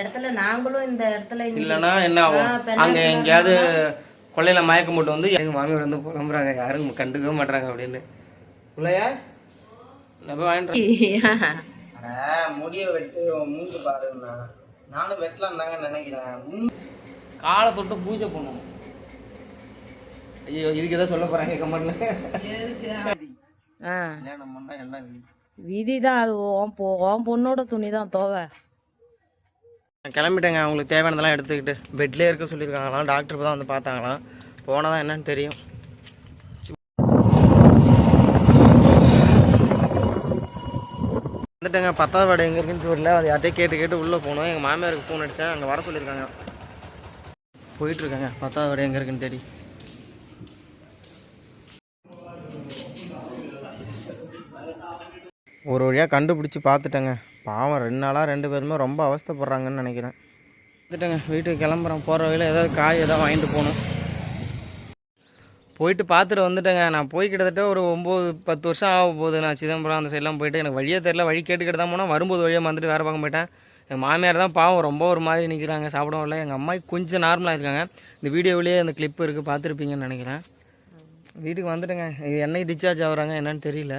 இடத்துல நாங்களும் இந்த இடத்துல இல்லைன்னா என்ன ஆகும்? அங்கே எங்கேயாவது கொள்ளையில மயக்கம் போட்டு வந்து எங்கள் மாமியார் வந்து புலம்புறாங்க. யாரும் கண்டுக்கவே மாட்றாங்க அப்படின்னு. பிள்ளையா? முடிய வெட்டு மூந்து பாருண்ணா நானும் வெட்டலாம் தாங்க நினைக்கிறேன். காலை தொட்டு பூஜை பண்ணணும். ஐயோ இதுக்கு எதாவது சொல்ல போறாங்க கமெண்ட்ல கல்யாணம் பண்ணா எல்லாம். விதி தான் அது உன் பொண்ணோட துணி தான் தோவை. நான் கிளம்பிட்டேங்க. அவங்களுக்கு தேவையானதெல்லாம் எடுத்துக்கிட்டு பெட்லேயே இருக்க சொல்லியிருக்காங்களாம். டாக்டர் இப்போ தான் வந்து பார்த்தாங்களாம். போனால் தான் என்னன்னு தெரியும். வந்துட்டேங்க. பத்தாவது வார்டு எங்கே இருக்குன்னு தெரியல. அது யார்ட்டே கேட்டு கேட்டு உள்ளே போனோம். எங்கள் மாமியாருக்கு ஃபோன் அடித்தேன் அங்கே வர சொல்லியிருக்காங்க. போயிட்டுருக்காங்க பத்தாவது வார்டு எங்கே இருக்குன்னு தெரியும் ஒரு வழியாக கண்டுபிடிச்சி பார்த்துட்டேங்க. பாவம் ரெண்டு நாளாக ரெண்டு பேருமே ரொம்ப அவஸ்தைப்படுறாங்கன்னு நினைக்கிறேன். வந்துட்டேங்க. வீட்டுக்கு கிளம்புறேன் போகிற வழியில் ஏதாவது காய் ஏதாவது வாங்கிட்டு போகணும். போயிட்டு பார்த்துட்டு வந்துட்டேங்க. நான் போய் கிட்டத்தட்ட ஒரு ஒம்பது பத்து வருஷம் ஆக போகுது நான் சிதம்பரம் அந்த சைட்லாம் போயிட்டு எனக்கு வழியே தெரில வழி கேட்டுக்கிட்டு தான் போனால் வரும்போது வழியாக வந்துட்டு வேறு பக்கம் போயிட்டேன். எங்கள் மாமியார் தான் பாவம் ரொம்ப ஒரு மாதிரி நிற்கிறாங்க சாப்பிடவும் இல்லை. எங்கள் அம்மா கொஞ்சம் நார்மலாக இருக்காங்க. இந்த வீடியோவிலேயே அந்த கிளிப்பு இருக்குது பார்த்துருப்பீங்கன்னு நினைக்கிறேன். வீட்டுக்கு வந்துட்டேங்க. இது என்னைக்கு டிஸ்சார்ஜ் ஆகுறாங்க என்னன்னு தெரியல.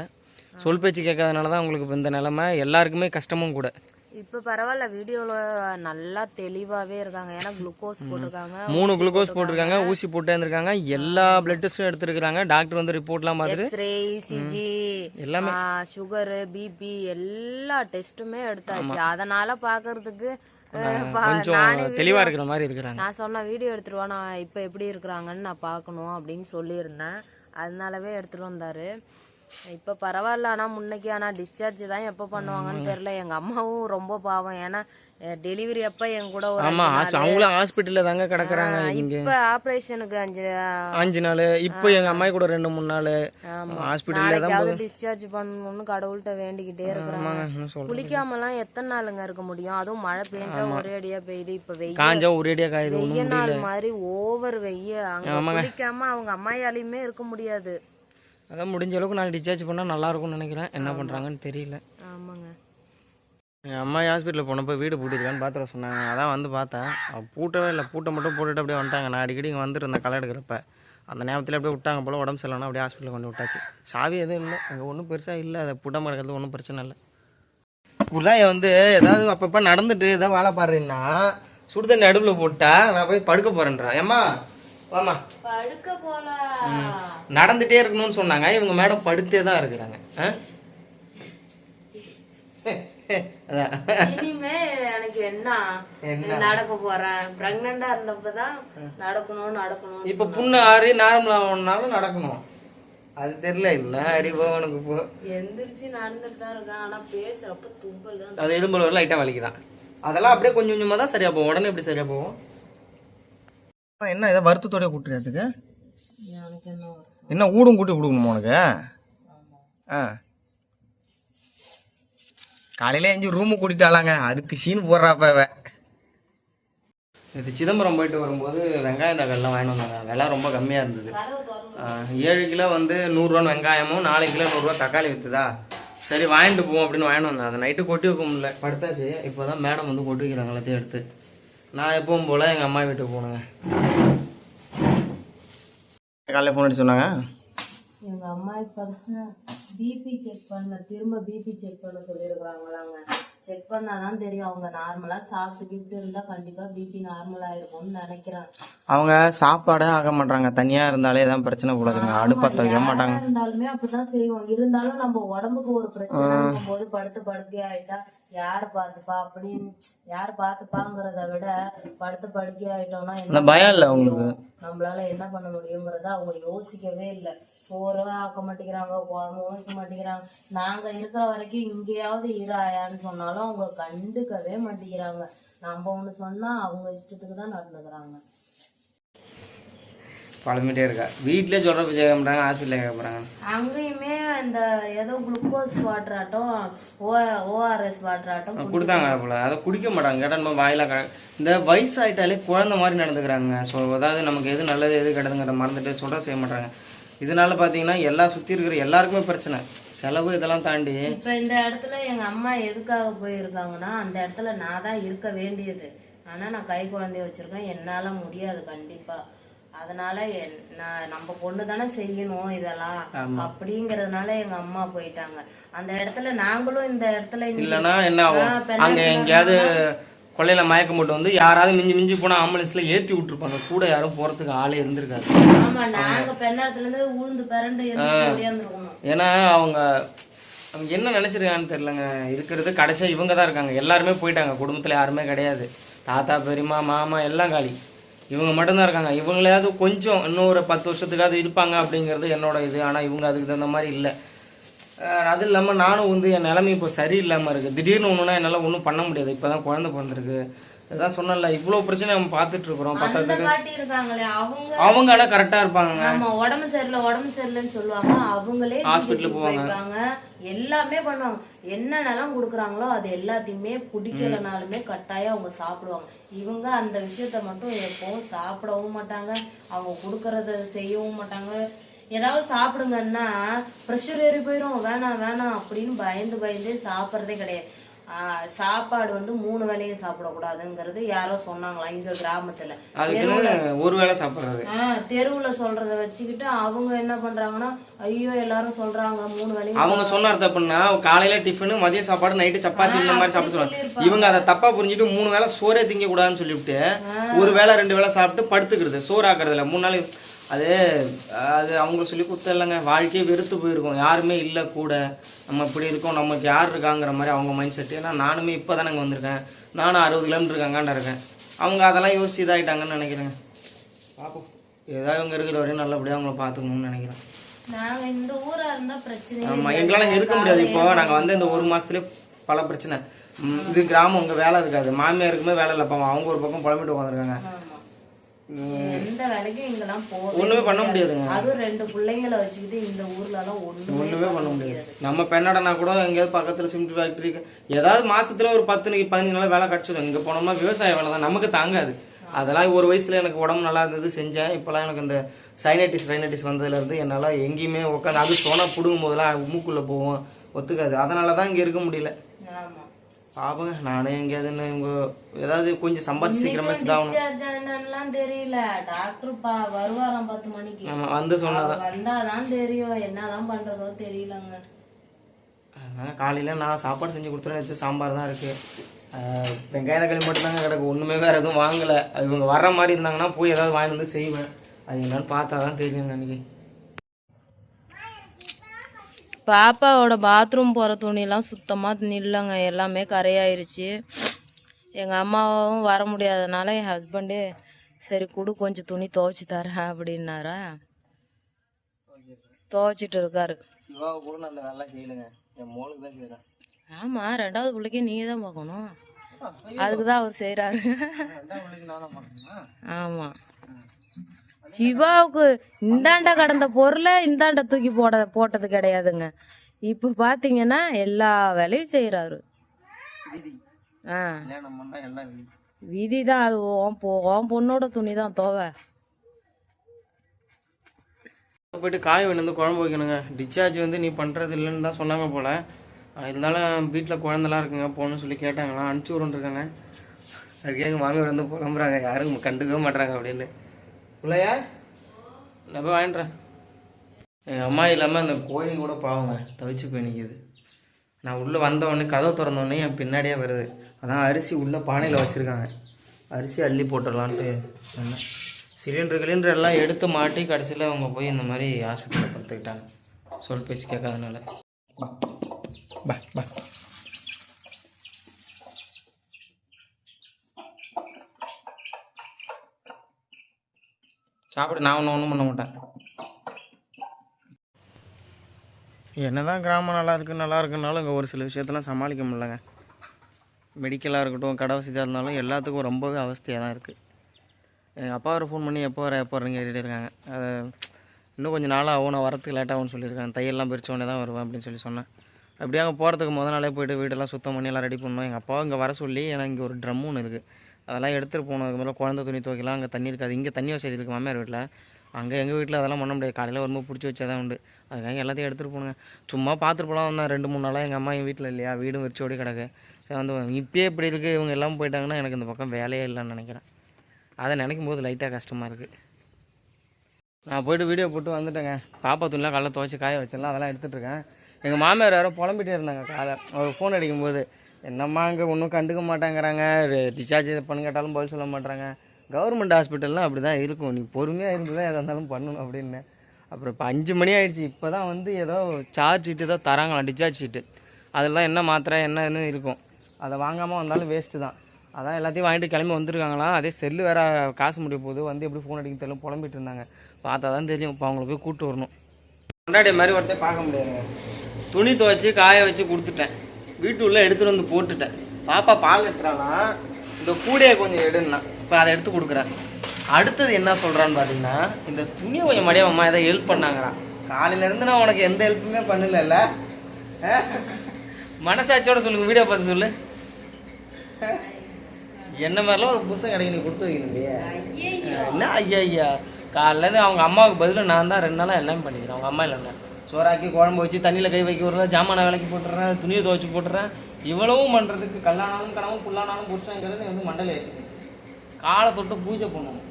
சொல் பேச்சு கேட்காதனால தான் உங்களுக்கு இந்த நிலமை. எல்லாருக்குமே கஷ்டமும் கூட. இப்போ பரவாயில்ல வீடியோவில் நல்லா தெளிவாகவே இருக்காங்க. ஏன்னா குளுக்கோஸ் போட்டிருக்காங்க மூணு குளுக்கோஸ் போட்டிருக்காங்க. ஊசி போட்டு இருந்திருக்காங்க. எல்லா பிளட் டெஸ்ட்டும் எடுத்திருக்காங்க டாக்டர் வந்து ரிப்போர்ட்லாம் பார்த்துட்டு. எக்ஸ்ரே இசிஜி எல்லாமே. சுகரு பிபி எல்லா டெஸ்ட்டுமே எடுத்தாச்சு. அதனால பார்க்கறதுக்கு அஹ், பா- கொஞ்சம் நானே தெளிவாக இருக்கிற மாதிரி இருக்கிறாங்க. நான் சொன்ன வீடியோ எடுத்துட்டு வா நான் இப்போ எப்படி இருக்கிறாங்கன்னு நான் பார்க்கணும் அப்படின்னு சொல்லியிருந்தேன். அதனாலவே எடுத்துட்டு வந்தாரு. இப்போ பரவாயில்ல ஆனால் முன்னைக்கு ஆனால் டிஸ்சார்ஜ் தான் எப்போ பண்ணுவாங்கன்னு தெரில எங்கள் அம்மாவும் ரொம்ப பாவம். ஏன்னா டெலிவரி அப்போ என் கூட ஒரு ஆமாம் அவங்களும் ஹாஸ்பிட்டலில் தாங்க கிடக்குறாங்க இப்போ ஆப்ரேஷனுக்கு அஞ்சு அஞ்சு நாள். இப்போ எங்கள் அம்மாய் கூட ரெண்டு மூணு நாள். ஹாஸ்பிட்டலில் தான் டிஸ்சார்ஜ் பண்ணணும்னு கடவுள்கிட்ட வேண்டிக்கிட்டே இருக்கிறாங்க. குளிக்காமலாம் எத்தனை நாளுங்க இருக்க முடியும்? அதுவும் மழை பெஞ்சா ஒரே அடியா பெய்யுது. இப்ப வெயில் காஞ்சா ஒரேடியாக காயுது வெய்ய நாள் மாதிரி ஓவர் வெய்ய. அங்க குளிக்காம அவங்க அம்மாயாலையுமே இருக்க முடியாது. அதான் முடிஞ்ச அளவுக்கு நான் டிஸ்சார்ஜ் பண்ணால் நல்லா இருக்கும்னு நினைக்கிறேன். என்ன பண்ணுறாங்கன்னு தெரியல. ஆமாங்க. எங்கள் அம்மா ஹாஸ்பிட்டலில் போனப்போ வீடு பூட்டிருக்கான்னு பார்த்துட சொன்னாங்க. அதான் வந்து பார்த்தேன். பூட்டவே இல்லை. பூட்டை மட்டும் போட்டுட்டு அப்படியே வந்துட்டாங்க. நான் அடிக்கடி இங்கே வந்துருந்தேன் களை எடுக்கிறப்ப. அந்த நேரத்தில் அப்படியே விட்டாங்க போல் உடம்பு சரியில்லைனா அப்படியே ஹாஸ்பிட்டலில் கொண்டு விட்டாச்சு. சாவி எதுவும் இல்லை. அங்கே ஒன்றும் பெருசாக இல்லை. அதை பூட்டாமல் இருக்கிறது ஒன்றும் பிரச்சனை இல்லை. புள்ளாய வந்து ஏதாவது அப்பப்போ நடந்துட்டு ஏதாவது வேலை பாடுறீங்கன்னா சுடு தண்ணி அடுப்பில் போட்டா நான் போய் படுக்க போகிறேன்றா ஏம்மா வாம்மா. படுக்க போல. நடந்துட்டே இருக்கணும்னு சொன்னாங்க. இவங்க மேடம் படுத்தே தான் இருக்கிறாங்க. இனிமே எனக்கு என்ன? நடக்க போறேன். பிரெக்னண்டா இருந்தப்பதான் நடக்கணும் நடக்கணும் இப்போ புண்ணு ஆறி நார்மல் ஆகணும்னாலும் நடக்கணும். அது தெரியல என்ன அறிவோ உனக்கு இப்போ எந்திரிச்சு நடந்துட்டு தான் இருக்கேன். ஆனா பேசுறப்ப தும்பல் தான் அது எலும்புல வர லைட்டாக வலிக்குதான். அதெல்லாம் அப்படியே கொஞ்சம் கொஞ்சமாக தான் சரியாக போகும். உடனே எப்படி போகும்? அப்புறம் என்ன இதை வருத்தத்தோடய கூட்டுறதுக்கு எனக்கு என்ன ஊடும் கூட்டி கொடுக்கணுமா உனக்கு? ஆ. காலையில எஞ்சி ரூமு கூட்டிட்டாலாங்க அதுக்கு சீன் போடுறாப்ப இவ. இது சிதம்பரம் போயிட்டு வரும்போது வெங்காயம் தக்காளிலாம் வாங்கிட்டு வந்தாங்க. விலை ரொம்ப கம்மியாக இருந்தது. ஏழு கிலோ வந்து நூறுரூவான்னு வெங்காயமும் நாலு கிலோ நூறுரூவா தக்காளி விற்றுதா சரி வாங்கிட்டு போவோம் அப்படின்னு வாங்கிட்டு வந்தேன். அதை நைட்டு கொட்டி வைக்க முடியல. படுத்தாச்சு. இப்போ தான் மேடம் வந்து கொட்டி வைக்கிறாங்க எல்லாத்தையும் எடுத்து. நான் எப்பவும் போல் எங்கள் அம்மா வீட்டுக்கு போனேங்க காலையில் ஃபோன் அடிச்சு சொன்னாங்க? எங்க அம்மா இப்பதான் பிபி செக் பண்ண திரும்ப பிபி செக் பண்ண சொல்லியிருக்கிறாங்களாங்க செக் பண்ணாதான் தெரியும். அவங்க நார்மலா சாப்பிட்டுக்கிட்டு இருந்தா கண்டிப்பா பிபி நார்மல் ஆயிருக்கும்னு நினைக்கிறேன். அவங்க சாப்பாடே ஆக மாட்டாங்க தனியாக இருந்தாலே தான் பிரச்சனை போடாதுங்க அடுப்பத்த வைக்க மாட்டாங்க. இருந்தாலுமே அப்படிதான் செய்வோம். இருந்தாலும் நம்ம உடம்புக்கு ஒரு பிரச்சனை இருக்கும்போது படுத்து படுக்கை ஆயிட்டா யார் பாத்துப்பா அப்படின்னு யார் பாத்துப்பாங்கிறத விட படுத்து படுக்கை ஆயிட்டோம்னா என்ன பயம் இல்லை அவங்களுக்கு. நம்மளால என்ன பண்ண முடியுங்கிறத அவங்க யோசிக்கவே இல்லை. சோறு ஆக்க மாட்டேங்கிறாங்க குழம்பு வைக்க மாட்டேங்கிறாங்க. நாங்க இருக்கிற வரைக்கும் இங்கேயாவது இராயான்னு சொன்னாலும் அவங்க கண்டுக்கவே மாட்டேங்கிறாங்க. நம்ம ஒண்ணு சொன்னா அவங்க இஷ்டத்துக்கு தான் நடந்துக்கிறாங்க. பழமிட்டே இருக்கா? வீட்டிலே சொல்கிற போய் கேட்க மாட்டாங்க ஹாஸ்பிட்டலில் கேட்க போகிறாங்க அங்கேயுமே இந்த ஏதோ குளுக்கோஸ் வாட்டர் ஆட்டம் ஓ ஓஆர்எஸ் வாட்டர் ஆட்டம் கொடுத்தாங்க போல. அதை குடிக்க மாட்டாங்க. கேட்டால் நம்ம வாயில க இந்த வயசாயிட்டாலே குழந்தை மாதிரி நடந்துக்கிறாங்க. ஸோ அதாவது நமக்கு எது நல்லது எது கெட்டதுங்கிற மறந்துட்டு சொல்ல செய்ய மாட்டாங்க. இதனால பார்த்தீங்கன்னா எல்லா சுற்றி இருக்கிற எல்லாருக்குமே பிரச்சனை. செலவு இதெல்லாம் தாண்டி இப்ப இந்த இடத்துல எங்க அம்மா எதுக்காக போயிருக்காங்கன்னா அந்த இடத்துல நான் தான் இருக்க வேண்டியது. ஆனா நான் கை குழந்தைய வச்சிருக்கேன். என்னால முடியாது கண்டிப்பா. அதனால நம்ம பொண்ணு தானே செய்யணும் இதெல்லாம். அப்படிங்கறதுனால எங்க அம்மா போயிட்டாங்க. அந்த இடத்துல நாங்களும் இந்த இடத்துல இல்லைன்னா என்ன ஆகும்? அங்கே எங்கேயாவது கொள்ளையில மயக்கம் போட்டு வந்து யாராவது மிஞ்சி மிஞ்சி போனால் ஆம்புலன்ஸ்ல ஏற்றி விட்டுருப்பாங்க. கூட யாரும் போகிறதுக்கு ஆளே இருந்திருக்காது. ஆமா நாங்க பெண்ணத்துல இருந்து உளுந்து பிறண்டு ஏன்னா அவங்க அவங்க என்ன நினச்சிருக்காங்கன்னு தெரிலங்க இருக்கிறது கடைசியாக இவங்க தான் இருக்காங்க. எல்லாருமே போயிட்டாங்க. குடும்பத்தில் யாருமே கிடையாது. தாத்தா பெரியம்மா மாமா எல்லாம் காலி. இவங்க மட்டும்தான் இருக்காங்க. இவங்களையாவது கொஞ்சம் இன்னும் ஒரு பத்து வருஷத்துக்காவது இருப்பாங்க அப்படிங்கிறது என்னோட இது. ஆனால் இவங்க அதுக்கு தகுந்த மாதிரி இல்லை. அது இல்லாமல் நானும் வந்து என் நிலைமை இப்போ சரியில்லாமல் இருக்குது திடீர்னு ஒன்றுனா என்னால் ஒன்றும் பண்ண முடியாது. இப்போ தான் குழந்தை பிறந்திருக்கு. இதான் சொன்னல இவ்வளோ பிரச்சனை நம்ம பார்த்துட்டு இருக்கிறோம் பத்தத்துக்கு அவங்க ஆனால் கரெக்டாக இருப்பாங்க ஆமா உடம்பு சரியில்லை உடம்பு சரியில்லைன்னு சொல்லுவாங்க. அவங்களே Hospital போவாங்க. எல்லாமே பண்ணுவாங்க. என்னென்னலாம் குடுக்குறாங்களோ அது எல்லாத்தையுமே பிடிக்கலனாலுமே கட்டாயம் அவங்க சாப்பிடுவாங்க. இவங்க அந்த விஷயத்த மட்டும் எப்பவும் சாப்பிடவும் மாட்டாங்க. அவங்க குடுக்கறத செய்யவும் மாட்டாங்க. ஏதாவது சாப்பிடுங்கன்னா ப்ரெஷர் ஏறி போயிடும் வேணாம் வேணாம் அப்படின்னு பயந்து பயந்தே சாப்பிட்றதே கிடையாது. சாப்பாடு வந்து மூணு வேளையும் சாப்பிடக்கூடாதுங்கிறது யாரோ சொன்னாங்களா இங்க கிராமத்துல. ஒரு வேளை சாப்பிட்றது. தெருவுல சொல்றத வச்சுக்கிட்டு அவங்க என்ன பண்றாங்கன்னா ஐயோ எல்லாரும் சொல்றாங்க மூணு வேளையும் அவங்க சொன்ன அர்த்தம் அப்படின்னா காலையில டிஃபனு மதிய சாப்பாடு நைட்டு சப்பாத்தி இந்த மாதிரி சாப்பிட்டு சொல்லுவாங்க இவங்க அதை தப்பா புரிஞ்சுட்டு மூணு வேளை சோறே திங்க கூடாதுன்னு சொல்லிவிட்டு ஒரு வேளை ரெண்டு வேளை சாப்பிட்டு படுத்துக்கிறது சோறு ஆக்குறது இல்ல மூணு நாள் அது அது அவங்க சொல்லி கொடுத்த இல்லைங்க. வாழ்க்கையே வெறுத்து போயிருக்கும். யாருமே இல்லை கூட. நம்ம இப்படி இருக்கோம் நமக்கு யார் இருக்காங்கிற மாதிரி அவங்க மைண்ட் செட் ஏன்னா நானுமே இப்போ தானேங்க வந்திருக்கேன். நானும் அறுபது கிலோமீட்டர் இருக்காங்காண்ட இருக்கேன். அவங்க அதெல்லாம் யோசிச்சு இதாகிட்டாங்கன்னு நினைக்கிறேங்க. பார்ப்போம் ஏதாவது இவங்க இருக்கிற வரையும் நல்லபடியாக அவங்கள பார்த்துக்கணும்னு நினைக்கிறேன். நாங்க இந்த ஊரா இருந்தா பிரச்சனை ஆமா எங்களால இருக்க முடியாது. இப்போ நாங்க வந்து இந்த ஒரு மாசத்துலயே பல பிரச்சனை. இது கிராமம் உங்க வேலை இருக்காது. மாமியாருக்குமே வேலை இல்லை. பாவம் அவங்க ஒரு பக்கம் புலம்பிட்டு உட்காந்துருக்காங்க. எந்த வேலைக்கும் இங்கெல்லாம் போக ஒண்ணுமே பண்ண முடியாதுங்க. அதுவும் ரெண்டு பிள்ளைங்களை வச்சுக்கிட்டு இந்த ஊர்ல எல்லாம் ஒண்ணுமே பண்ண முடியாது. நம்ம பெண்ணடனா கூட எங்கேயாவது பக்கத்துல சிமெண்ட் ஃபேக்டரி ஏதாவது மாசத்துல ஒரு பத்து பதினஞ்சு நாள் வேலை கிடைச்சிடும். இங்க போனோம்னா விவசாய வேலை தான். நமக்கு தாங்காது. அதெல்லாம் ஒரு வயசுல எனக்கு உடம்பு நல்லா இருந்தது செஞ்சேன். இப்பெல்லாம் எனக்கு இந்த சைனட்டிஸ் ரைனட்டிஸ் வந்ததுல இருந்து என்னால எங்கேயுமே உட்காந்து அது சோனா புடுங்கும் போதெல்லாம் மூக்குள்ள போவோம் ஒத்துக்காது. அதனால தான் இங்க இருக்க முடியல. ஆமா பாப்பங்க நானே எங்கேயாவது இவங்க ஏதாவது கொஞ்சம் சம்பாதிச்சு சீக்கிரமா இதாகணும் தெரியல. டாக்டர் பா வருவாராம் பத்து மணிக்கு. நம்ம வந்து சொன்னா அவர் வந்தாதான் தெரியும். என்னதான் பண்றதோ தெரியலங்க. அதனால காலையில நான் சாப்பாடு செஞ்சு கொடுத்துறேன். வச்சு சாம்பார் தான் இருக்கு. வெங்காய தக்காளி மட்டும் தாங்க கிடக்கு. ஒண்ணுமே வேற எதுவும் வாங்கல. இவங்க வர்ற மாதிரி இருந்தாங்கன்னா போய் ஏதாவது வாங்கி வந்து செய்வேன். அது என்னன்னு பார்த்தா தான் தெரியும் அன்னைக்கு பாப்பாவோட பாத்ரூம் போகிற துணியெல்லாம் சுத்தமாக நில்லைங்க. எல்லாமே கரையாயிருச்சு. எங்கள் அம்மாவும் வர முடியாதனால என் ஹஸ்பண்டே சரி கொடு கொஞ்சம் துணி துவைச்சி தரேன் அப்படின்னாரா. துவைச்சிட்டு இருக்காரு. ஆமாம் ரெண்டாவது பிள்ளைக்கு நீங்கள் தான் பார்க்கணும். அதுக்கு தான் அவர் செய்கிறாரு ஆமாம் சிவாவுக்கு இந்தாண்ட கடந்த பொருளை இந்தாண்ட தூக்கி போட போட்டது கிடையாதுங்க. இப்போ பார்த்தீங்கன்னா எல்லா வேலையும் செய்கிறாரு ஆ. விதி. தான் அது. ஓம் பொ உன் பொண்ணோட துணி தான் தோவை. போயிட்டு காய் வந்து குழம்பு வைக்கணுங்க. டிஸ்சார்ஜ் வந்து நீ பண்றது இல்லைன்னு தான் சொன்னாங்க போல. இருந்தாலும் வீட்டில் குழந்தெல்லாம் இருக்குங்க போகணும்னு சொல்லி கேட்டாங்களாம் அனுப்பிச்சி விடுன்ருக்காங்க அதுக்கே எங்கள் மாமியார் வந்து புலம்புறாங்க. யாரும் கண்டுக்கவே மாட்றாங்க அப்படின்னு. பிள்ளையா நான் போய் வாங்கிட்டுறேன் எங்கள் அம்மா இல்லாமல் அந்த கோழி கூட பாவங்க தவிச்சு போய் நிற்கிது நான் உள்ளே வந்தவொடனே கதவை திறந்தோடனே என் பின்னாடியே வருது. அதான் அரிசி உள்ளே பானையில் வச்சுருக்காங்க. அரிசி அள்ளி போட்டுடலான்ட்டு சொன்னேன் சிலிண்டர் கிலிண்டர் எல்லாம் எடுத்து மாட்டி கடைசியில் அவங்க போய் இந்த மாதிரி ஹாஸ்பிட்டலில் படுத்துக்கிட்டாங்க. சொல் பேச்சு கேட்காதனால. பா பா பா. சாப்பிட நான் ஒன்றும் ஒன்றும் பண்ண மாட்டேன். என்ன தான் கிராமம் நல்லா இருக்கு நல்லா இருக்குனாலும் இங்கே ஒரு சில விஷயத்தெல்லாம் சமாளிக்க முடியலங்க. மெடிக்கலாக இருக்கட்டும் கடை வசதியாக இருந்தாலும் எல்லாத்துக்கும் ரொம்பவே அவஸ்தையாக தான் இருக்குது எங்கள் அப்பா ஒரு ஃபோன் பண்ணி எப்போ வர எப்போ வரீங்க கேட்டுகிட்டே இருக்காங்க. அதை இன்னும் கொஞ்சம் நாளாக ஆகும் நான் வரத்துக்கு லேட்டாகும்னு சொல்லியிருக்காங்க. தையெல்லாம் பிரிச்ச உடனே தான் வருவேன் அப்படின்னு சொல்லி சொன்னேன். அப்படியே அங்கே போகிறதுக்கு முத நாளே போய்ட்டு வீடெல்லாம் சுத்தம் பண்ணி எல்லாம் ரெடி பண்ணோம் எங்கள் அப்பா இங்கே வர சொல்லி ஏன்னா இங்கே ஒரு ட்ரம் ஒன்று இருக்குது அதெல்லாம் எடுத்துகிட்டு போகணும் அதுக்கு மேலே குழந்தை துணி துவைக்கலாம் அங்கே தண்ணி இருக்காது. இங்கே தண்ணி வசதி இருக்குது மாமியார் வீட்டில் அங்கே எங்கள் வீட்டில் அதெல்லாம் பண்ண முடியாது. காலையில் வரும்போது பிடிச்சி வச்சா தான் உண்டு. அதுக்காக எல்லாத்தையும் எடுத்துகிட்டு போனுங்க சும்மா பார்த்துட்டு போலாம் வந்தேன் ரெண்டு மூணு நாளாக எங்கள் அம்மா என் வீட்டில் இல்லையா? வீடும் விரிச்சோடி கிடக்கு. சரி வந்து இப்பயே இப்படி இருக்குது இவங்க எல்லாம் போயிட்டாங்கன்னா எனக்கு இந்த பக்கம் வேலையே இல்லைன்னு நினைக்கிறேன். அதை நினைக்கும் போது லைட்டாக கஷ்டமாக இருக்குது நான் போயிட்டு வீடியோ போட்டு வந்துட்டேங்க. பாப்பா துணிலாம் காலைல துவைச்சி காய வச்சிடலாம். அதெல்லாம் எடுத்துகிட்டு இருக்கேன். எங்கள் மாமியார் யாரோ புலம்பிகிட்டே இருந்தாங்க காலை. ஒரு ஃபோன் அடிக்கும்போது. என்னம்மா அங்கே ஒன்றும் கண்டுக்க மாட்டேங்கிறாங்க? டிஸ்சார்ஜ் பண்ணு கேட்டாலும் பதில் சொல்ல மாட்டாங்க கவர்மெண்ட் ஹாஸ்பிட்டல்லாம் அப்படி தான் இருக்கும். நீ பொறுமையாக இருந்து தான் எதாக இருந்தாலும் பண்ணணும் அப்படின்னு. அப்புறம் இப்போ அஞ்சு மணி ஆகிடுச்சு இப்போ தான் வந்து ஏதோ சார்ஜ் ஷீட்டு தான் தராங்களாம் டிஸ்சார்ஜ் ஷீட்டு அதில் தான் என்ன மாத்திரை என்னன்னு இருக்கும். அதை வாங்காமல் வந்தாலும் வேஸ்ட்டு தான். அதான் எல்லாத்தையும் வாங்கிட்டு கிளம்பி வந்திருக்காங்களாம் அதே செல்லு வேறு காசு முடிய போகுது. வந்து எப்படி ஃபோன் அடிக்க தெரியல புலம்பிட்டு இருந்தாங்க. பார்த்தா தான் தெரியும். இப்போ அவங்கள போய் கூப்பிட்டு வரணும். கொண்டாடி மாதிரி ஒருத்தர் பார்க்க முடியாதுங்க. துணி துவைச்சி காய வச்சு கொடுத்துட்டேன். வீட்டு உள்ள எடுத்துகிட்டு வந்து போட்டுட்டேன். பாப்பா பால் எடுத்துறாலாம் இந்த கூடையை கொஞ்சம் எடுன்னா. இப்போ அதை எடுத்து கொடுக்குறேன் அடுத்தது என்ன சொல்கிறான்னு பார்த்தீங்கன்னா இந்த துணியை கொஞ்சம் மடியாக அம்மா ஏதோ ஹெல்ப் பண்ணாங்கடா காலையிலேருந்து நான் உனக்கு எந்த ஹெல்ப்புமே பண்ணலல்ல? மனசாட்சியோட சொல்லுங்க வீடியோ பார்த்து சொல்லு. என்ன மாதிரிலாம் ஒரு புருஷன் கிடைக்கும் நீ கொடுத்து வைக்கணும் இல்லையா? என்ன ஐயா ஐயா காலையிலேருந்து அவங்க அம்மாவுக்கு பதிலாக நான் தான் ரெண்டு நாளாக எல்லாமே பண்ணிக்கிறேன். அவங்க அம்மா இல்லைன்னா. சோறாக்கி குழம்பு வச்சு தண்ணியில் கை வைக்க விடுறேன் ஜாமான விலைக்கு போட்டுறேன் துணியை துவைச்சு போட்டுறேன் இவ்வளவும் பண்ணுறதுக்கு கல்லானாலும் கனவும் புல்லானாலும் புருஷங்கிறது வந்து மண்டல. ஏற்றுது காலை தொட்டு பூஜை பண்ணணும்.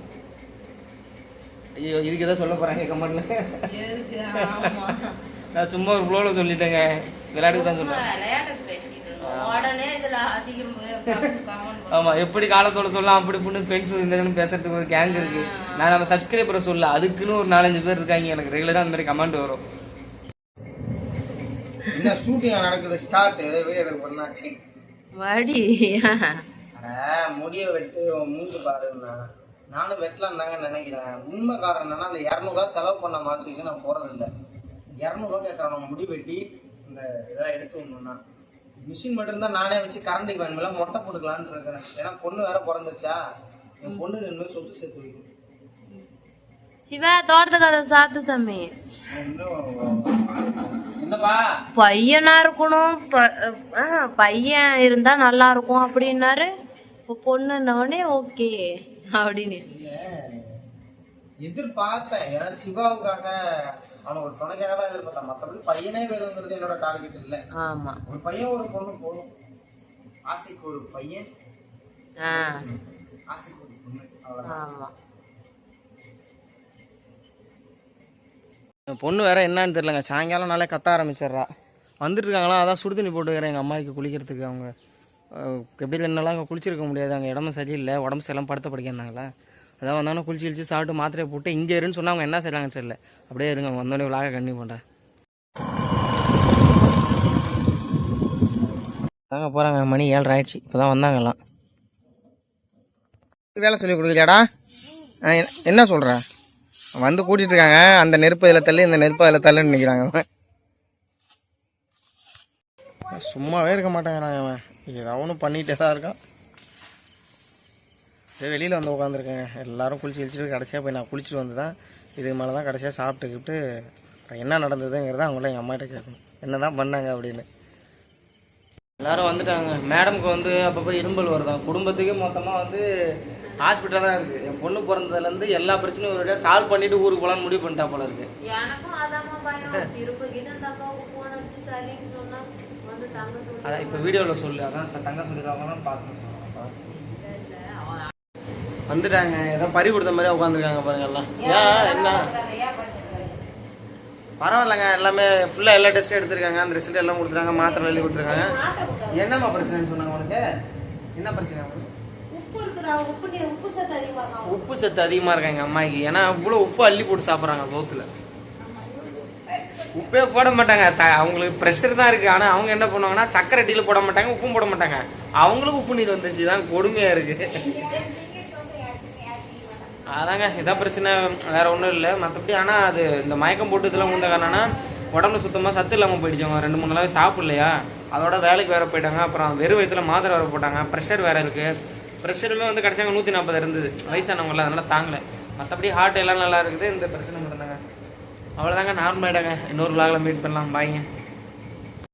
ஐயோ இதுக்கு எதாவது சொல்ல போகிறாங்க கமெண்ட்ல நான் சும்மா ஒரு ஃப்ளோவில் சொல்லிட்டேங்க. விளையாட்டுக்கு தான் சொல்லுவேன் விளையாட்டுக்கு பேசிட்டு இருந்தோம். உடனே இதுல அதிகம் கமெண்ட் ஆமா எப்படி காலத்தோட சொல்லலாம் அப்படி இப்படின்னு ஃப்ரெண்ட்ஸ் இருந்தாங்கன்னு பேசுறதுக்கு ஒரு கேங் இருக்கு. நான் நம்ம சப்ஸ்கிரைபரை சொல்ல அதுக்குன்னு ஒரு நாலஞ்சு பேர் இருக்காங்க. எனக்கு ரெகுலரா அந்த மாதிரி கமெண்ட் வரும். என்ன ஷூட்டிங் நடக்குது? ஸ்டார்ட் ஏதோ வீடியோ எடுக்க பண்ணாச்சு வடி. முடிய வெட்டு மூந்து பாருன்னா நானும் வெட்டலாம் தாங்க நினைக்கிறேன். உண்மை காரணம் என்னன்னா அந்த இரநூறுவா செலவு பண்ண மாதிரி நான் போறது இல்லை இரநூறுவா கேட்குறான் முடி வெட்டி இந்த இதெல்லாம் எடுத்து விடணும்னா மிஷின் மட்டும் இருந்தா நானே வச்சு கரண்ட்டுக்கு வேணுமில்ல மொட்டை போட்டுக்கலான்னு இருக்கிறேன். ஏன்னா பொண்ணு வேற பிறந்துருச்சா? என் பொண்ணுக்கு இனிமேல் சொத்து சேர்த்து வைக்கணும். சிவா தோட்டத்துக்கு அதை சாத்து சாமி. என்னப்பா பையனா இருக்கணும். பையன் இருந்தா நல்லா இருக்கும் அப்படின்னாரு. இப்போ பொண்ணுன்னவனே ஓகே அப்படின்னு. எதிர்பார்த்தேன் ஏன்னா சிவாவுக்காக அவனை ஒரு துணைக்காக தான் எதிர்பார்த்தேன். மற்றபடி பையனே வேணுங்கிறது என்னோட டார்கெட் இல்லை. ஆமா. ஒரு பையன் ஒரு பொண்ணு போதும். ஆசைக்கு ஒரு பையன். ஆ. ஆசைக்கு ஒரு பொண்ணு. ஆமா. பொண்ணு வேற என்னன்னு தெரியலங்க. சாயங்காலம் நாளே கத்த ஆரம்பிச்சிடுறா. வந்துட்டுருக்காங்களா? அதான் சுடு தண்ணி போட்டுக்கிறேன் எங்கள் அம்மாவுக்கு குளிக்கிறதுக்கு. அவங்க எப்படி என்னெல்லாம் அங்கே குளிச்சிருக்க முடியாது. அங்கே இடமும் சரியில்லை. உடம்பு சரியில்லாம் படுத்த படிக்கிறாங்களா அதான் வந்தாலும் குளிச்சு கிழிச்சு சாப்பிட்டு மாத்திரையை போட்டு இங்கே இருன்னு சொன்னால் அவங்க என்ன செய்றாங்கன்னு தெரியல. அப்படியே இருங்க வந்தோடனே விளாக கண்ணி பண்ணுறேன் தாங்க போகிறாங்க மணி ஏழரை ஆயிடுச்சு. இப்போ தான் வந்தாங்கலாம் வேலை சொல்லி கொடுக்கலையாடா? ஆ, என்ன- என்ன சொல்கிற வந்து கூட்டிட்டு இருக்காங்க அந்த நெருப்பு இதில் தள்ளி இந்த நெருப்பு அதில் தள்ளுன்னு நிற்கிறாங்க அவன் சும்மாவே இருக்க மாட்டாங்கிறான் அவன் ஏதாவது பண்ணிகிட்டே தான் இருக்கான். இதே வெளியில் வந்து உட்காந்துருக்கேங்க எல்லாரும் குளிச்சு கிழிச்சிட்டு கடைசியாக போய் நான் குளிச்சுட்டு வந்து தான் இதுக்கு மேலே தான் கடைசியாக சாப்பிட்டுக்கிட்டு அப்புறம் என்ன நடந்ததுங்கிறத அவங்கள எங்கள் அம்மாகிட்ட கேட்கணும். என்ன தான் பண்ணாங்க அப்படின்னு. எல்லாரும் வந்துட்டாங்க. மேடம்க்கு வந்து அப்பப்போ இரும்பல் வருதான். குடும்பத்துக்கு மொத்தமாக வந்து ஹாஸ்பிட்டல் தான் இருக்குது என் பொண்ணு பிறந்ததுலேருந்து எல்லா பிரச்சனையும் ஒரு சால்வ் பண்ணிட்டு ஊருக்கு போகலான்னு முடிவு பண்ணிட்டா போல இருக்கு. எனக்கும் அதாம்மா பயம். திருப்பதிக்கு தான் தக்காவுக்கு போன் அடிச்சு சரின்னு சொன்னா வந்து தங்க சொல்லி அதான் இப்போ வீடியோவில் சொல்லு. அதான் தங்க சொல்லிடுவாங்கன்னு பார்க்கணும். வந்துட்டாங்க. ஏதோ பறி கொடுத்த மாதிரி உட்காந்துருக்காங்க பாருங்க எல்லாம். ஏன் என்ன? பரவாயில்லைங்க. எல்லாமே ஃபுல்லாக எல்லா டெஸ்ட்டும் எடுத்திருக்காங்க. அந்த ரிசல்ட் எல்லாம் கொடுத்துருக்காங்க. மாத்திரை எழுதி கொடுத்துருக்காங்க. என்னம்மா பிரச்சனைன்னு சொன்னாங்க உனக்கு? என்ன பிரச்சனை உனக்கு? உப்பு சத்து அதிகமா இருக்கும் எங்க அம்மாக்கு. அதிகமாக எங்கள் ஏன்னா இவ்வளோ உப்பு அள்ளி போட்டு சாப்பிட்றாங்க சோத்துல. உப்பே போட மாட்டாங்க. அவங்களுக்கு ப்ரெஷர் தான் இருக்குது ஆனால் அவங்க என்ன பண்ணுவாங்கன்னா சக்கரை டீல போட மாட்டாங்க உப்பும் போட மாட்டாங்க. அவங்களுக்கு உப்பு நீர் வந்துச்சு. தான் கொடுமையாக இருக்குது அதாங்க இதான் பிரச்சனை. வேற ஒன்றும் இல்லை. மற்றபடி ஆனால் அது இந்த மயக்கம் போட்டு இதெல்லாம் உண்ட காரணம்னா உடம்புல சுத்தமாக சத்து இல்லாமல் போயிடுச்சு. அவங்க ரெண்டு மூணு நாளாக சாப்பிட்லையா? அதோட வேலைக்கு வேற போயிட்டாங்க. அப்புறம் வெறும் வயிற்றுல மாத்திரை வேற போட்டாங்க. ப்ரெஷர் வேற இருக்குது ப்ரெஷருமே வந்து கடைசியாக நூற்றி நாற்பது இருந்தது. வயசானவங்கள அதனால தாங்கல. மற்றபடி ஹார்ட் எல்லாம் நல்லா இருக்குது. இந்த பிரச்சனை மட்டும்தாங்க அவ்வளோதாங்க நார்மல் ஆயிட்டாங்க. இன்னொரு விளாகில் மீட் பண்ணலாம். பாய்ங்க